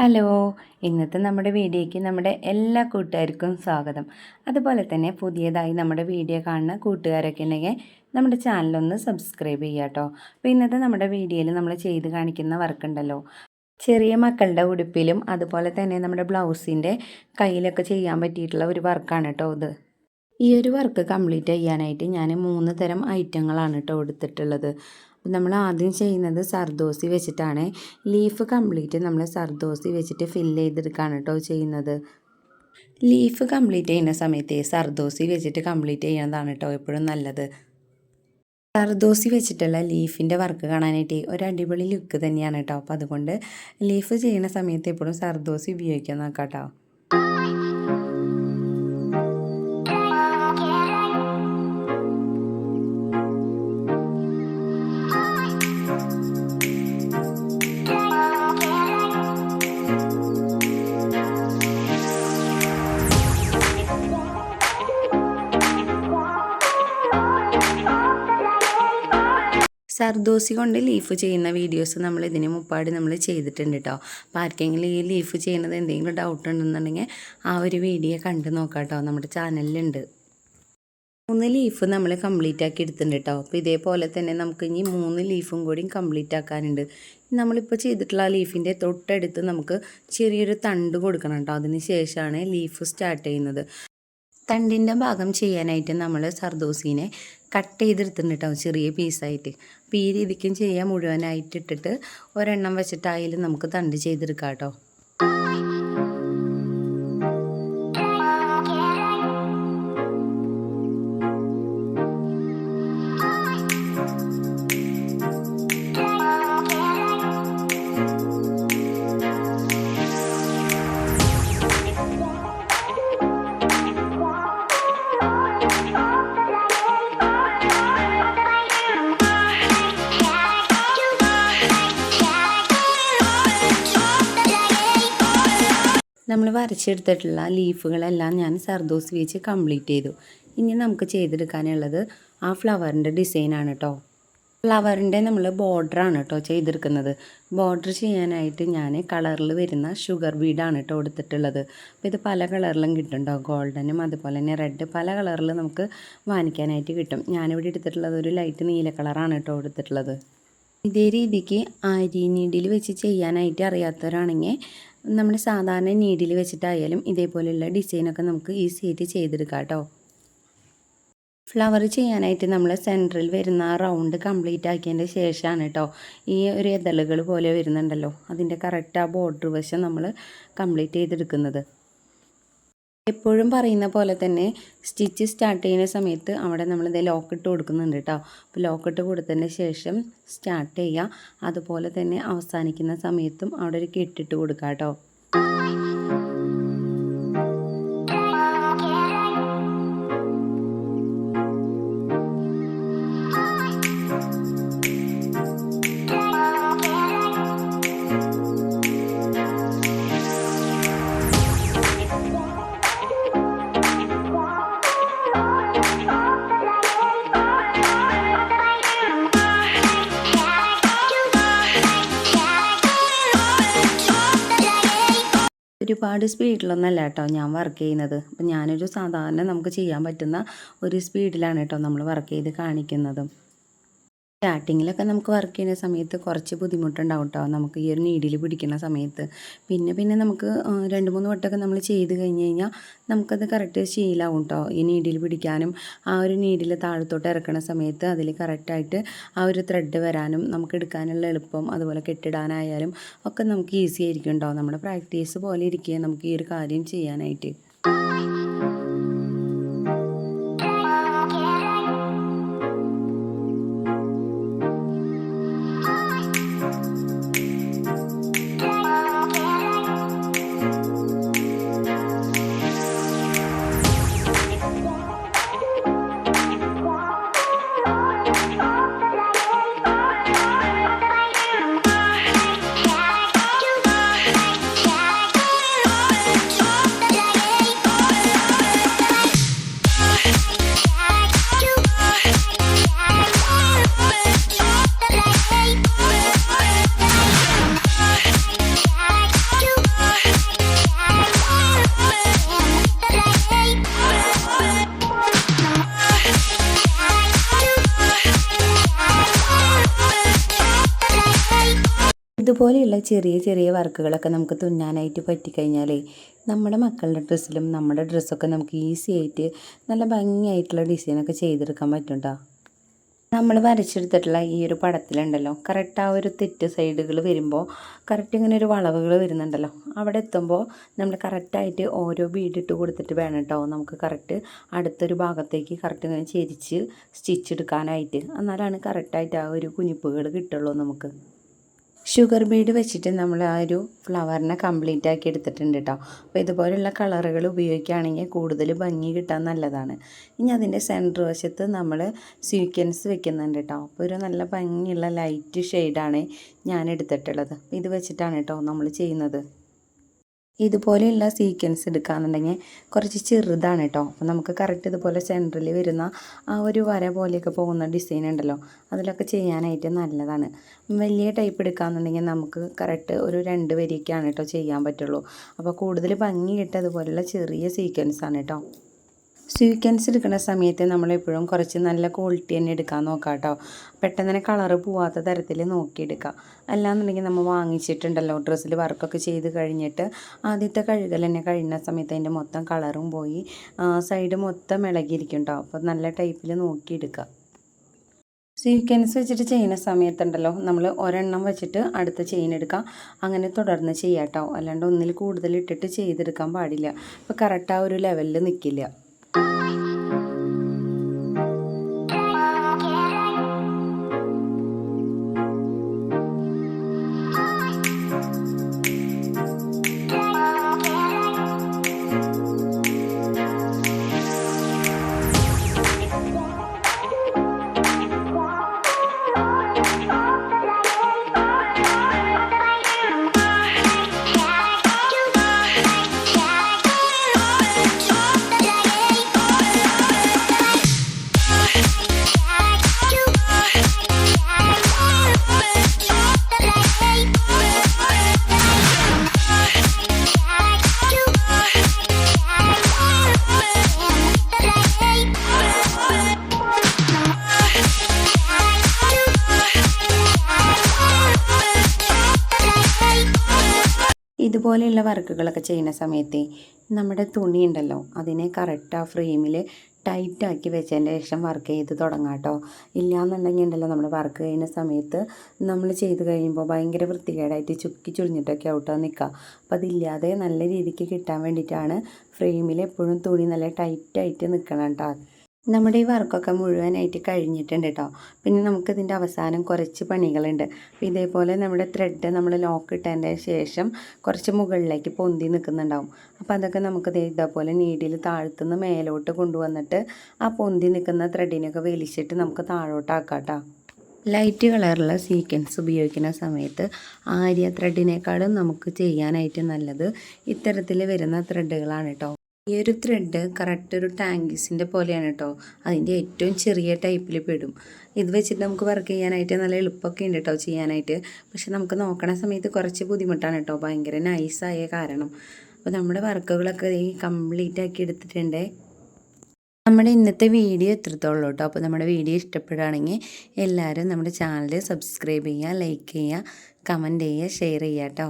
Hello. ഇന്നത്തെ നമ്മുടെ വീഡിയോയ്ക്ക് നമ്മുടെ എല്ലാ കൂട്ടുകാർക്കും സ്വാഗതം. അതുപോലെ തന്നെ പുതിയതായി നമ്മുടെ വീഡിയോ കാണുന്ന കൂട്ടുകാരൊക്കെ ഉണ്ടെങ്കിൽ നമ്മുടെ ചാനലൊന്ന് സബ്സ്ക്രൈബ് ചെയ്യുക കേട്ടോ. അപ്പോൾ ഇന്നത്തെ നമ്മുടെ വീഡിയോയിൽ നമ്മൾ ചെയ്ത് കാണിക്കുന്ന വർക്ക് ഉണ്ടല്ലോ. ചെറിയ മക്കളുടെ ഉടുപ്പിലും അതുപോലെ തന്നെ നമ്മുടെ ബ്ലൗസിന്റെ കയ്യിലൊക്കെ ചെയ്യാൻ പറ്റിയിട്ടുള്ള ഒരു വർക്കാണ് കേട്ടോ ഇത്. ഈ ഒരു വർക്ക് കംപ്ലീറ്റ് ചെയ്യാനായിട്ട് ഞാൻ മൂന്ന് തരം ഐറ്റങ്ങളാണ് കേട്ടോ എടുത്തിട്ടുള്ളത്. നമ്മൾ ആദ്യം ചെയ്യുന്നത് സർദോസി വെച്ചിട്ടാണ്. ലീഫ് കംപ്ലീറ്റ് നമ്മൾ സർദോസി വെച്ചിട്ട് ഫില്ല് ചെയ്തെടുക്കുകയാണ് കേട്ടോ ചെയ്യുന്നത്. ലീഫ് കംപ്ലീറ്റ് ചെയ്യുന്ന സമയത്ത് സർദോസി വെച്ചിട്ട് കംപ്ലീറ്റ് ചെയ്യുന്നതാണ് കേട്ടോ എപ്പോഴും നല്ലത്. സർദോസി വെച്ചിട്ടുള്ള ലീഫിന്റെ വർക്ക് കാണാനായിട്ട് ഒരു അടിപൊളി ലുക്ക് തന്നെയാണ് കേട്ടോ അപ്പോൾ അതുകൊണ്ട് ലീഫ് ചെയ്യുന്ന സമയത്ത് എപ്പോഴും സർദോസി ഉപയോഗിക്കാൻ നോക്കാം കേട്ടോ സർദോസി കൊണ്ട് ലീഫ് ചെയ്യുന്ന വീഡിയോസ് നമ്മൾ ഇതിന് മുപ്പാട് നമ്മൾ ചെയ്തിട്ടുണ്ട് കേട്ടോ അപ്പോൾ ആർക്കെങ്കിലും ഈ ലീഫ് ചെയ്യുന്നത് എന്തെങ്കിലും ഡൗട്ട് ഉണ്ടെന്നുണ്ടെങ്കിൽ ആ ഒരു വീഡിയോ കണ്ടു നോക്കാം കേട്ടോ നമ്മുടെ ചാനലിലുണ്ട് മൂന്ന് ലീഫ് നമ്മൾ കംപ്ലീറ്റ് ആക്കി എടുത്തിട്ടുണ്ട് കേട്ടോ അപ്പോൾ ഇതേപോലെ തന്നെ നമുക്ക് ഇനി മൂന്ന് ലീഫും കൂടി കംപ്ലീറ്റ് ആക്കാനുണ്ട്. നമ്മളിപ്പോൾ ചെയ്തിട്ടുള്ള ലീഫിന്റെ തൊട്ടടുത്ത് നമുക്ക് ചെറിയൊരു തണ്ട് കൊടുക്കണം കേട്ടോ അതിന് ശേഷമാണ് ലീഫ് സ്റ്റാർട്ട് ചെയ്യുന്നത്. തണ്ടിന്റെ ഭാഗം ചെയ്യാനായിട്ട് നമ്മൾ സർദോസീനെ കട്ട് ചെയ്തെടുത്തിട്ടുണ്ട് കേട്ടോ ചെറിയ പീസായിട്ട്. അപ്പോൾ ഈ രീതിക്കും ചെയ്യാൻ മുഴുവനായിട്ട് ഇട്ടിട്ട് ഒരെണ്ണം വെച്ചിട്ടായാലും നമുക്ക് തണ്ട് ചെയ്തെടുക്കാം കേട്ടോ നമ്മൾ വരച്ചെടുത്തിട്ടുള്ള ലീഫുകളെല്ലാം ഞാൻ സർദോസ് വെച്ച് കംപ്ലീറ്റ് ചെയ്തു. ഇനി നമുക്ക് ചെയ്തെടുക്കാനുള്ളത് ആ ഫ്ലവറിന്റെ ഡിസൈനാണ് കേട്ടോ ഫ്ലവറിന്റെ നമ്മൾ ബോർഡറാണ് കേട്ടോ ചെയ്തെടുക്കുന്നത്. ബോർഡർ ചെയ്യാനായിട്ട് ഞാൻ കളറിൽ വരുന്ന ഷുഗർ ബീഡാണ് കേട്ടോ എടുത്തിട്ടുള്ളത്. അപ്പോൾ ഇത് പല കളറിലും കിട്ടുന്നുണ്ടോ ഗോൾഡനും അതുപോലെ തന്നെ റെഡ് പല കളറിൽ നമുക്ക് വാങ്ങിക്കാനായിട്ട് കിട്ടും. ഞാനിവിടെ എടുത്തിട്ടുള്ളത് ഒരു ലൈറ്റ് നീല കളറാണ് കേട്ടോ എടുത്തിട്ടുള്ളത്. ഇതേ രീതിക്ക് ആരി നീഡിൽ വെച്ച് ചെയ്യാനായിട്ട് അറിയാത്തവരാണെങ്കിൽ നമ്മൾ സാധാരണ നീഡിൽ വെച്ചിട്ടായാലും ഇതേപോലെയുള്ള ഡിസൈനൊക്കെ നമുക്ക് ഈസി ആയിട്ട് ചെയ്തെടുക്കാം കേട്ടോ. ഫ്ലവർ ചെയ്യാനായിട്ട് നമ്മൾ സെന്ററിൽ വരുന്ന ആ റൗണ്ട് കംപ്ലീറ്റ് ആക്കിയതിന്റെ ശേഷമാണ് കേട്ടോ ഈ ഒരു എതളുകൾ പോലെ വരുന്നുണ്ടല്ലോ. അതിന്റെ കറക്റ്റ് ആ ബോർഡർ വശം നമ്മൾ കംപ്ലീറ്റ് ചെയ്തെടുക്കുന്നത്. എപ്പോഴും പറയുന്ന പോലെ തന്നെ സ്റ്റിച്ച് സ്റ്റാർട്ട് ചെയ്യുന്ന സമയത്ത് അവിടെ നമ്മൾ ഇതേ ലോക്കിട്ട് കൊടുക്കുന്നുണ്ട് കേട്ടോ അപ്പോൾ ലോക്കിട്ട് കൊടുത്തതിന് ശേഷം സ്റ്റാർട്ട് ചെയ്യുക. അതുപോലെ തന്നെ അവസാനിക്കുന്ന സമയത്തും അവിടെ ഒരു കെട്ടിട്ട് കൊടുക്കുക കേട്ടോ ഒരുപാട് സ്പീഡിലൊന്നല്ല കേട്ടോ ഞാൻ വർക്ക് ചെയ്യുന്നത്. അപ്പം ഞാനൊരു സാധാരണ നമുക്ക് ചെയ്യാൻ പറ്റുന്ന ഒരു സ്പീഡിലാണ് കേട്ടോ നമ്മൾ വർക്ക് ചെയ്ത് കാണിക്കുന്നതും. സ്റ്റാർട്ടിങ്ങിലൊക്കെ നമുക്ക് വർക്ക് ചെയ്യുന്ന സമയത്ത് കുറച്ച് ബുദ്ധിമുട്ടുണ്ടാവും കേട്ടോ നമുക്ക് ഈ ഒരു നീഡിൽ പിടിക്കുന്ന സമയത്ത്. പിന്നെ പിന്നെ നമുക്ക് രണ്ട് മൂന്ന് വട്ടമൊക്കെ നമ്മൾ ചെയ്ത് കഴിഞ്ഞ് കഴിഞ്ഞാൽ നമുക്കത് കറക്റ്റ് ശീലാവും കേട്ടോ ഈ നീഡിൽ പിടിക്കാനും ആ ഒരു നീഡിൽ താഴത്തോട്ട് ഇറക്കുന്ന സമയത്ത് അതിൽ കറക്റ്റായിട്ട് ആ ഒരു ത്രെഡ് വരാനും നമുക്ക് എടുക്കാനുള്ള എളുപ്പം അതുപോലെ കെട്ടിടാനായാലും ഒക്കെ നമുക്ക് ഈസി ആയിരിക്കും കേട്ടോ നമ്മുടെ പ്രാക്ടീസ് പോലെ ഇരിക്കുക നമുക്ക് ഈ ഒരു കാര്യം ചെയ്യാനായിട്ട്. ഇതുപോലെയുള്ള ചെറിയ ചെറിയ വർക്കുകളൊക്കെ നമുക്ക് തുന്നാനായിട്ട് പറ്റിക്കഴിഞ്ഞാലേ നമ്മുടെ മക്കളുടെ ഡ്രസ്സിലും നമ്മുടെ ഡ്രസ്സൊക്കെ നമുക്ക് ഈസി ആയിട്ട് നല്ല ഭംഗിയായിട്ടുള്ള ഡിസൈനൊക്കെ ചെയ്തെടുക്കാൻ പറ്റും നമ്മൾ വരച്ചെടുത്തിട്ടുള്ള ഈ ഒരു പടത്തിലുണ്ടല്ലോ. കറക്റ്റ് ആ ഒരു തെറ്റ് സൈഡുകൾ വരുമ്പോൾ കറക്റ്റ് ഇങ്ങനെ ഒരു വളവുകൾ വരുന്നുണ്ടല്ലോ. അവിടെ എത്തുമ്പോൾ നമ്മൾ കറക്റ്റായിട്ട് ഓരോ ബീഡിട്ട് കൊടുത്തിട്ട് വേണം കേട്ടോ. നമുക്ക് കറക്റ്റ് അടുത്തൊരു ഭാഗത്തേക്ക് കറക്റ്റ് ഇങ്ങനെ ചെരിച്ച് സ്റ്റിച്ച് എടുക്കാനായിട്ട്. എന്നാലാണ് കറക്റ്റായിട്ട് ആ ഒരു കുനിപ്പുകൾ കിട്ടുള്ളൂ നമുക്ക്. ഷുഗർ ബീഡ് വെച്ചിട്ട് നമ്മൾ ആ ഒരു ഫ്ലവറിനെ കംപ്ലീറ്റ് ആക്കി എടുത്തിട്ടുണ്ട് കേട്ടോ അപ്പോൾ ഇതുപോലുള്ള കളറുകൾ ഉപയോഗിക്കുകയാണെങ്കിൽ കൂടുതൽ ഭംഗി കിട്ടാൻ നല്ലതാണ്. ഇനി അതിന്റെ സെന്റർ വശത്ത് നമ്മൾ സ്വീക്വൻസ് വെക്കുന്നുണ്ട് കേട്ടോ അപ്പോൾ ഒരു നല്ല ഭംഗിയുള്ള ലൈറ്റ് ഷെയ്ഡാണ് ഞാൻ എടുത്തിട്ടുള്ളത്. ഇത് വെച്ചിട്ടാണ് കേട്ടോ നമ്മൾ ചെയ്യുന്നത്. ഇതുപോലെയുള്ള സീക്വൻസ് എടുക്കുകയാണെന്നുണ്ടെങ്കിൽ കുറച്ച് ചെറുതാണ് കേട്ടോ അപ്പോൾ നമുക്ക് കറക്റ്റ് ഇതുപോലെ സെന്ററിൽ വരുന്ന ആ ഒരു വര പോലെയൊക്കെ പോകുന്ന ഡിസൈൻ ഉണ്ടല്ലോ. അതിലൊക്കെ ചെയ്യാനായിട്ട് നല്ലതാണ്. വലിയ ടൈപ്പ് എടുക്കുകയാണെന്നുണ്ടെങ്കിൽ നമുക്ക് കറക്റ്റ് ഒരു രണ്ട് വരിയൊക്കെയാണ് കേട്ടോ ചെയ്യാൻ പറ്റുള്ളൂ. അപ്പോൾ കൂടുതൽ ഭംഗി കിട്ടുക ചെറിയ സീക്വൻസാണ് കേട്ടോ സ്വീക്വൻസ് എടുക്കുന്ന സമയത്ത് നമ്മളെപ്പോഴും കുറച്ച് നല്ല ക്വാളിറ്റി തന്നെ എടുക്കാൻ നോക്കാം കേട്ടോ പെട്ടെന്ന് തന്നെ കളറ് പോവാത്ത തരത്തിൽ നോക്കിയെടുക്കുക അല്ലാന്നുണ്ടെങ്കിൽ നമ്മൾ വാങ്ങിച്ചിട്ടുണ്ടല്ലോ ഡ്രസ്സിൽ വർക്കൊക്കെ ചെയ്ത് കഴിഞ്ഞിട്ട് ആദ്യത്തെ കഴുകൽ തന്നെ കഴിയുന്ന സമയത്ത് അതിന്റെ മൊത്തം കളറും പോയി സൈഡ് മൊത്തം ഇളകിയിരിക്കും കേട്ടോ അപ്പോൾ നല്ല ടൈപ്പിൽ നോക്കിയെടുക്കുക സീക്വൻസ് വെച്ചിട്ട് ചെയ്യുന്ന സമയത്തുണ്ടല്ലോ നമ്മൾ ഒരെണ്ണം വെച്ചിട്ട് അടുത്ത ചെയിൻ എടുക്കാം. അങ്ങനെ തുടർന്ന് ചെയ്യാം കേട്ടോ അല്ലാണ്ട് ഒന്നിൽ കൂടുതൽ ഇട്ടിട്ട് ചെയ്തെടുക്കാൻ പാടില്ല. അപ്പോൾ കറക്റ്റ് ആ ഒരു ലെവലിൽ നിൽക്കില്ല ഇതുപോലെയുള്ള വർക്കുകളൊക്കെ ചെയ്യുന്ന സമയത്ത് നമ്മുടെ തുണി ഉണ്ടല്ലോ അതിനെ കറക്റ്റ് ആ ഫ്രെയിമിൽ ടൈറ്റാക്കി വെച്ചതിന്റെ ശേഷം വർക്ക് ചെയ്ത് തുടങ്ങാം കേട്ടോ ഇല്ലയെന്നുണ്ടെങ്കിൽ ഉണ്ടല്ലോ നമ്മൾ വർക്ക് ചെയ്യുന്ന സമയത്ത് നമ്മൾ ചെയ്ത് കഴിയുമ്പോൾ ഭയങ്കര വൃത്തികേടായിട്ട് ചുക്കി ചുളിഞ്ഞിട്ടൊക്കെ ഔട്ടോ നിൽക്കുക അപ്പോൾ അതില്ലാതെ നല്ല രീതിക്ക് കിട്ടാൻ വേണ്ടിയിട്ടാണ് ഫ്രെയിമിൽ എപ്പോഴും തുണി നല്ല ടൈറ്റായിട്ട് നിൽക്കണം കേട്ടോ നമ്മുടെ ഈ വർക്കൊക്കെ മുഴുവനായിട്ട് കഴിഞ്ഞിട്ടുണ്ട് കേട്ടോ പിന്നെ നമുക്കിതിന്റെ അവസാനം കുറച്ച് പണികളുണ്ട്. അപ്പോൾ ഇതേപോലെ നമ്മുടെ ത്രെഡ് നമ്മൾ ലോക്ക് ഇട്ടതിന്റെ ശേഷം കുറച്ച് മുകളിലേക്ക് പൊന്തി നിൽക്കുന്നുണ്ടാവും. അപ്പോൾ അതൊക്കെ നമുക്ക് ഇതേപോലെ നീഡിൽ താഴ്ത്തുനിന്ന് മേലോട്ട് കൊണ്ടുവന്നിട്ട് ആ പൊന്തി നിൽക്കുന്ന ത്രെഡിനൊക്കെ വലിച്ചിട്ട് നമുക്ക് താഴോട്ടാക്കാം കേട്ടോ ലൈറ്റ് കളറുള്ള സീക്വൻസ് ഉപയോഗിക്കുന്ന സമയത്ത് ആര്യ ത്രെഡിനേക്കാളും നമുക്ക് ചെയ്യാനായിട്ട് നല്ലത് ഇത്തരത്തിൽ വരുന്ന ത്രെഡുകളാണ് കേട്ടോ ഈ ഒരു ത്രെഡ് കറക്റ്റ് ഒരു ടാങ്കിസിന്റെ പോലെയാണ് കേട്ടോ അതിന്റെ ഏറ്റവും ചെറിയ ടൈപ്പിൽ പെടും. ഇത് വെച്ചിട്ട് നമുക്ക് വർക്ക് ചെയ്യാനായിട്ട് നല്ല എളുപ്പമൊക്കെ ഉണ്ട് കേട്ടോ ചെയ്യാനായിട്ട്. പക്ഷെ നമുക്ക് നോക്കണ സമയത്ത് കുറച്ച് ബുദ്ധിമുട്ടാണ് കേട്ടോ ഭയങ്കര നൈസായ കാരണം. അപ്പോൾ നമ്മുടെ വർക്കുകളൊക്കെ കംപ്ലീറ്റ് ആക്കി എടുത്തിട്ടുണ്ട്. നമ്മുടെ ഇന്നത്തെ വീഡിയോ എത്രത്തോളം കേട്ടോ അപ്പോൾ നമ്മുടെ വീഡിയോ ഇഷ്ടപ്പെടുകയാണെങ്കിൽ എല്ലാവരും നമ്മുടെ ചാനൽ സബ്സ്ക്രൈബ് ചെയ്യുക ലൈക്ക് ചെയ്യുക കമന്റ് ചെയ്യുക ഷെയർ ചെയ്യുക കേട്ടോ